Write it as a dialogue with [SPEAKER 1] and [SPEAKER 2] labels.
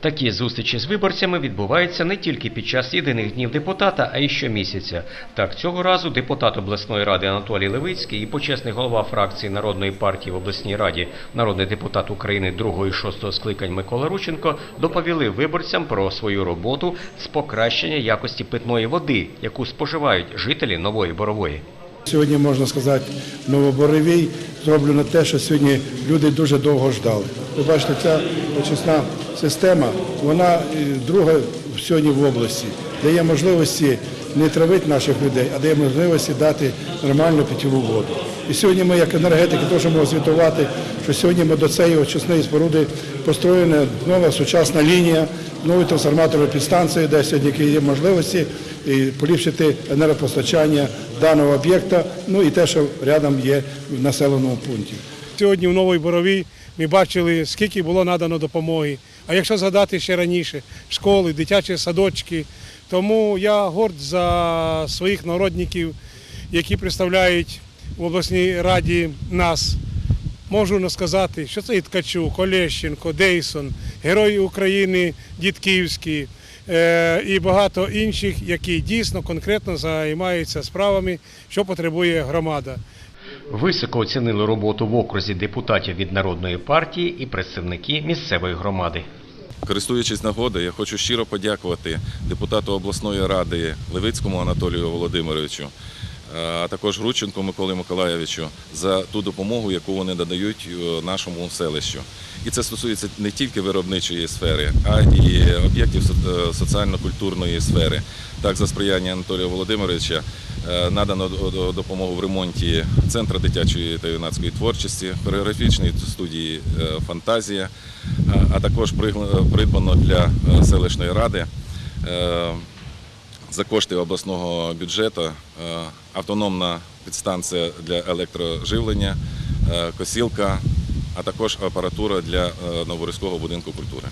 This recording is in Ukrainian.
[SPEAKER 1] Такі зустрічі з виборцями відбуваються не тільки під час єдиних днів депутата, а й щомісяця. Так, цього разу депутат обласної ради Анатолій Левицький і почесний голова фракції Народної партії в обласній раді, народний депутат України 2 і 6 скликань Микола Рученко доповіли виборцям про свою роботу з покращення якості питної води, яку споживають жителі Нової Борової.
[SPEAKER 2] Сьогодні можна сказати, новоборовій зроблено те, що сьогодні люди дуже довго ждали. Ви бачите, ця очисна система, вона е, друга сьогодні в області, дає можливості не травити наших людей, а дає можливості дати нормальну питьову воду. І сьогодні ми, як енергетики, теж можемо звітувати, що сьогодні ми до цієї очисної споруди построєна нова сучасна лінія, нові трансформаторні підстанції, де сьогодні є можливості поліпшити енергопостачання даного об'єкта, ну і те, що рядом є в населеному пункті.
[SPEAKER 3] Сьогодні в Новій Боровій ми бачили, скільки було надано допомоги. А якщо згадати ще раніше, школи, дитячі садочки. Тому я горд за своїх народників, які представляють в обласній раді нас. Можу сказати, що це і Ткачук, Олещенко, Дейсон, Герої України Дідківський е, і багато інших, які дійсно конкретно займаються справами, що потребує громада.
[SPEAKER 1] Високо оцінили роботу в окрузі депутатів від народної партії і представники місцевої громади.
[SPEAKER 4] Користуючись нагодою, я хочу щиро подякувати депутату обласної ради Левицькому Анатолію Володимировичу, а також Грученку Миколі Миколаєвичу за ту допомогу, яку вони надають е, нашому селищу. І це стосується не тільки виробничої сфери, а й об'єктів е, соціально-культурної сфери. Так, за сприяння Анатолія Володимировича е, надано до- до- допомогу в ремонті центру дитячої та юнацької творчості, хореографічної студії е, Фантазія, а- також придбано для селищної ради за кошти обласного бюджету автономна підстанція для електроживлення, косілка, а також апаратура для е, Новорізького будинку культури.